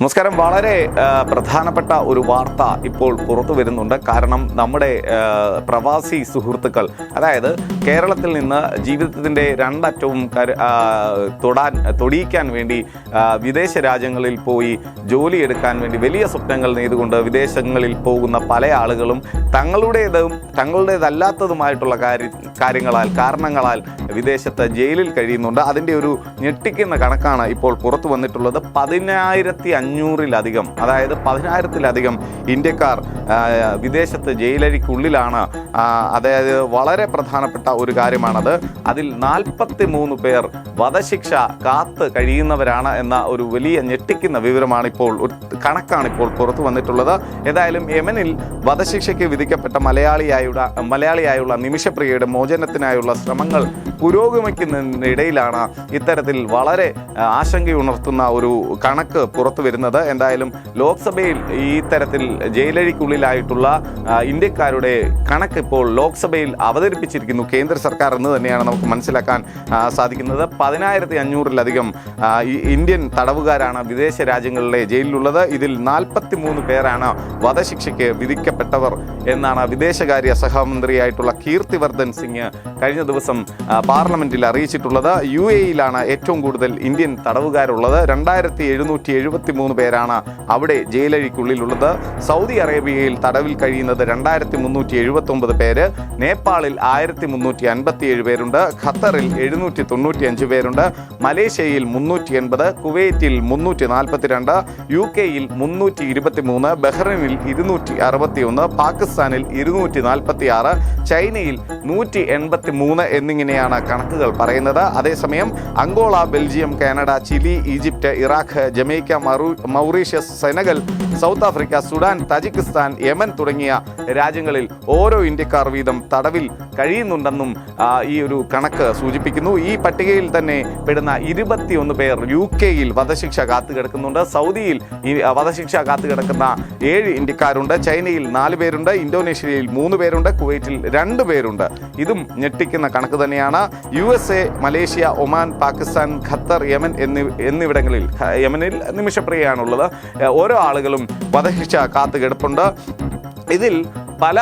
നമസ്കാരം. വളരെ പ്രധാനപ്പെട്ട ഒരു വാർത്ത ഇപ്പോൾ പുറത്തു വരുന്നുണ്ട്. കാരണം നമ്മുടെ പ്രവാസി സുഹൃത്തുക്കൾ അതായത് കേരളത്തിൽ നിന്ന് ജീവിതത്തിന്റെ രണ്ടറ്റവും തൊടാൻ തൊടിയിക്കാൻ വേണ്ടി വിദേശ രാജ്യങ്ങളിൽ പോയി ജോലി എടുക്കാൻ വേണ്ടി വലിയ സ്വപ്നങ്ങൾ നെയ്തുകൊണ്ട് വിദേശങ്ങളിൽ പോകുന്ന പല ആളുകളും തങ്ങളുടേതും തങ്ങളുടേതല്ലാത്തതുമായിട്ടുള്ള കാര്യ കാര്യങ്ങളാൽ കാരണങ്ങളാൽ വിദേശത്ത് ജയിലിൽ കഴിയുന്നുണ്ട്. അതിന്റെ ഒരു ഞെട്ടിക്കുന്ന കണക്കാണ് ഇപ്പോൾ പുറത്തു വന്നിട്ടുള്ളത്. പതിനായിരത്തി അഞ്ഞൂറിലധികം അതായത് പതിനായിരത്തിലധികം ഇന്ത്യക്കാർ വിദേശത്ത് ജയിലരിക്കുള്ളിലാണ് അതായത് വളരെ പ്രധാനപ്പെട്ട ഒരു കാര്യമാണത്. അതിൽ നാൽപ്പത്തി മൂന്ന് പേർ വധശിക്ഷ കാത്ത് കഴിയുന്നവരാണ് എന്ന ഒരു വലിയ ഞെട്ടിക്കുന്ന വിവരമാണിപ്പോൾ ഒരു കണക്കാണ് ഇപ്പോൾ പുറത്തു വന്നിട്ടുള്ളത്. ഏതായാലും യമനിൽ വധശിക്ഷയ്ക്ക് വിധിക്കപ്പെട്ട മലയാളിയായുള്ള മലയാളിയായുള്ള നിമിഷപ്രിയയുടെ മോചനത്തിനായുള്ള ശ്രമങ്ങൾ പുരോഗമിക്കുന്നതിനിടയിലാണ് ഇത്തരത്തിൽ വളരെ ആശങ്കയുണർത്തുന്ന ഒരു കണക്ക് പുറത്തു വരുന്നത് എന്തായാലും ലോക്സഭയിൽ ഈ തരത്തിൽ ജയിലഴിക്കുള്ളിലായിട്ടുള്ള ഇന്ത്യക്കാരുടെ കണക്ക് ഇപ്പോൾ ലോക്സഭയിൽ അവതരിപ്പിച്ചിരിക്കുന്നു. കേന്ദ്ര സർക്കാർ എന്ന് തന്നെയാണ് നമുക്ക് മനസ്സിലാക്കാൻ സാധിക്കുന്നത്. പതിനായിരത്തി അഞ്ഞൂറിലധികം ഇന്ത്യൻ തടവുകാരാണ് വിദേശ രാജ്യങ്ങളിലെ ജയിലിലുള്ളത്. ഇതിൽ നാൽപ്പത്തി മൂന്ന് പേരാണ് വധശിക്ഷയ്ക്ക് വിധിക്കപ്പെട്ടവർ എന്നാണ് വിദേശകാര്യ സഹമന്ത്രിയായിട്ടുള്ള കീർത്തിവർദ്ധൻ സിംഗ് കഴിഞ്ഞ ദിവസം പാർലമെന്റിൽ അറിയിച്ചിട്ടുള്ളത്. യു എയിലാണ് ഏറ്റവും കൂടുതൽ ഇന്ത്യൻ തടവുകാരുള്ളത്. രണ്ടായിരത്തി എഴുന്നൂറ്റി എഴുപത്തി മൂന്ന് പേരാണ് അവിടെ ജയിലഴിക്കുള്ളിലുള്ളത്. സൗദി അറേബ്യയിൽ തടവിൽ കഴിയുന്നത് രണ്ടായിരത്തി മുന്നൂറ്റി എഴുപത്തി ഒമ്പത് പേര് നേപ്പാളിൽ ആയിരത്തി മുന്നൂറ്റി അൻപത്തി ഏഴ് പേരുണ്ട് ഖത്തറിൽ എഴുന്നൂറ്റി തൊണ്ണൂറ്റി അഞ്ച് പേരുണ്ട് മലേഷ്യയിൽ മുന്നൂറ്റി എൺപത് കുവൈറ്റിൽ മുന്നൂറ്റി നാൽപ്പത്തിരണ്ട് യു കെയിൽ മുന്നൂറ്റി ഇരുപത്തി മൂന്ന് ബഹ്റൈനിൽ ഇരുന്നൂറ്റി അറുപത്തി ഒന്ന് പാകിസ്ഥാനിൽ ഇരുന്നൂറ്റി നാൽപ്പത്തി ആറ് ചൈനയിൽ നൂറ്റി എൺപത്തി മൂന്ന് എന്നിങ്ങനെയാണ് കണക്കുകൾ പറയുന്നത്. അതേസമയം Angola Belgium Canada Chile Egypt Iraq Jamaica മറു Mauritius Senegal South Africa Sudan Tajikistan Yemen തുടങ്ങിയ രാജ്യങ്ങളിൽ ഓരോ ഇന്ത്യക്കാർ വീതം തടവിൽ കഴിയുന്നുണ്ടെന്നും ഈ ഒരു കണക്ക് സൂചിപ്പിക്കുന്നു. ഈ പട്ടികയിൽ തന്നെ പെടുന്ന ഇരുപത്തിയൊന്ന് പേർ യു കെയിൽ വധശിക്ഷ കാത്തു കിടക്കുന്നുണ്ട് സൗദിയിൽ വധശിക്ഷ കാത്തു കിടക്കുന്ന ഏഴ് ഇന്ത്യക്കാരുണ്ട്. ചൈനയിൽ നാല് പേരുണ്ട്. ഇന്തോനേഷ്യയിൽ മൂന്ന് പേരുണ്ട്. കുവൈറ്റിൽ രണ്ട് പേരുണ്ട്. ഇതും ഞെട്ടിക്കുന്ന കണക്ക് തന്നെയാണ്. U S A Malaysia Oman Pakistan Qatar Yemen എന്നി എന്നിവിടങ്ങളിൽ യമനിൽ നിമിഷപ്രിയയാണുള്ളത് ഏഹ് ഓരോ ആളുകളും വധശിക്ഷ കാത്തു കിടപ്പുണ്ട് ഇതിൽ പല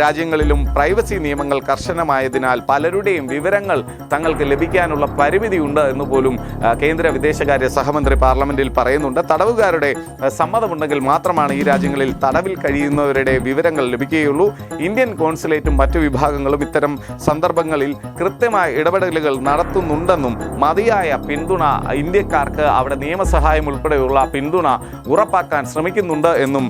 രാജ്യങ്ങളിലും പ്രൈവസി നിയമങ്ങൾ കർശനമായതിനാൽ പലരുടെയും വിവരങ്ങൾ തങ്ങൾക്ക് ലഭിക്കാനുള്ള പരിമിതിയുണ്ട് എന്ന് പോലും കേന്ദ്ര വിദേശകാര്യ സഹമന്ത്രി പാർലമെന്റിൽ പറയുന്നുണ്ട്. തടവുകാരുടെ സമ്മതമുണ്ടെങ്കിൽ മാത്രമാണ് ഈ രാജ്യങ്ങളിൽ തടവിൽ കഴിയുന്നവരുടെ വിവരങ്ങൾ ലഭിക്കുകയുള്ളൂ. ഇന്ത്യൻ കോൺസുലേറ്റും മറ്റു വിഭാഗങ്ങളും ഇത്തരം സന്ദർഭങ്ങളിൽ കൃത്യമായ ഇടപെടലുകൾ നടത്തുന്നുണ്ടെന്നും മതിയായ പിന്തുണ ഇന്ത്യക്കാർക്ക് അവിടെ നിയമസഹായം ഉൾപ്പെടെയുള്ള പിന്തുണ ഉറപ്പാക്കാൻ ശ്രമിക്കുന്നുണ്ട് എന്നും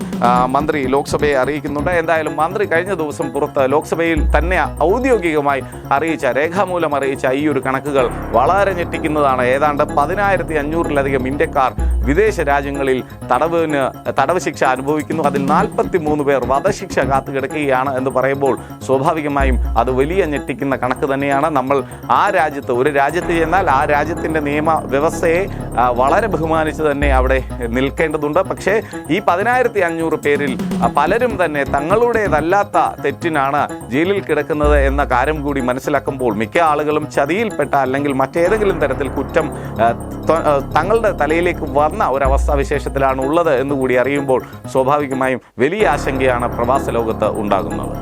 മന്ത്രി ലോക്സഭയെ അറിയിക്കുന്നുണ്ട്. എന്തായാലും മന്ത്രി കഴിഞ്ഞ ദിവസം പുറത്ത് ലോക്സഭയിൽ തന്നെ ഔദ്യോഗികമായി അറിയിച്ച രേഖാമൂലം അറിയിച്ച ഈ ഒരു കണക്കുകൾ വളരെ ഞെട്ടിക്കുന്നതാണ്. ഏതാണ്ട് പതിനായിരത്തി അഞ്ഞൂറിലധികം ഇന്ത്യക്കാർ വിദേശ രാജ്യങ്ങളിൽ തടവിന് തടവ് ശിക്ഷ അനുഭവിക്കുന്നു. അതിൽ നാൽപ്പത്തി മൂന്ന് പേർ വധശിക്ഷ കാത്തുകിടക്കുകയാണ് എന്ന് പറയുമ്പോൾ സ്വാഭാവികമായും അത് വലിയ ഞെട്ടിക്കുന്ന കണക്ക് തന്നെയാണ്. നമ്മൾ ആ രാജ്യത്ത് ഒരു രാജ്യത്ത് ചെന്നാൽ ആ രാജ്യത്തിന്റെ നിയമ വ്യവസ്ഥയെ വളരെ ബഹുമാനിച്ച് തന്നെ അവിടെ നിൽക്കേണ്ടതുണ്ട്. പക്ഷേ ഈ പതിനായിരത്തി അഞ്ഞൂറ് പേരിൽ പലരും തന്നെ തങ്ങളുടേതല്ലാത്ത തെറ്റിനാണ് ജയിലിൽ കിടക്കുന്നത് എന്ന കാര്യം കൂടി മനസ്സിലാക്കുമ്പോൾ മിക്ക ആളുകളും ചതിയിൽപ്പെട്ട അല്ലെങ്കിൽ മറ്റേതെങ്കിലും തരത്തിൽ കുറ്റം തങ്ങളുടെ തലയിലേക്ക് വന്ന ഒരവസ്ഥാ വിശേഷത്തിലാണ് ഉള്ളത് എന്നുകൂടി അറിയുമ്പോൾ സ്വാഭാവികമായും വലിയ ആശങ്കയാണ് പ്രവാസ ലോകത്ത് ഉണ്ടാകുന്നത്.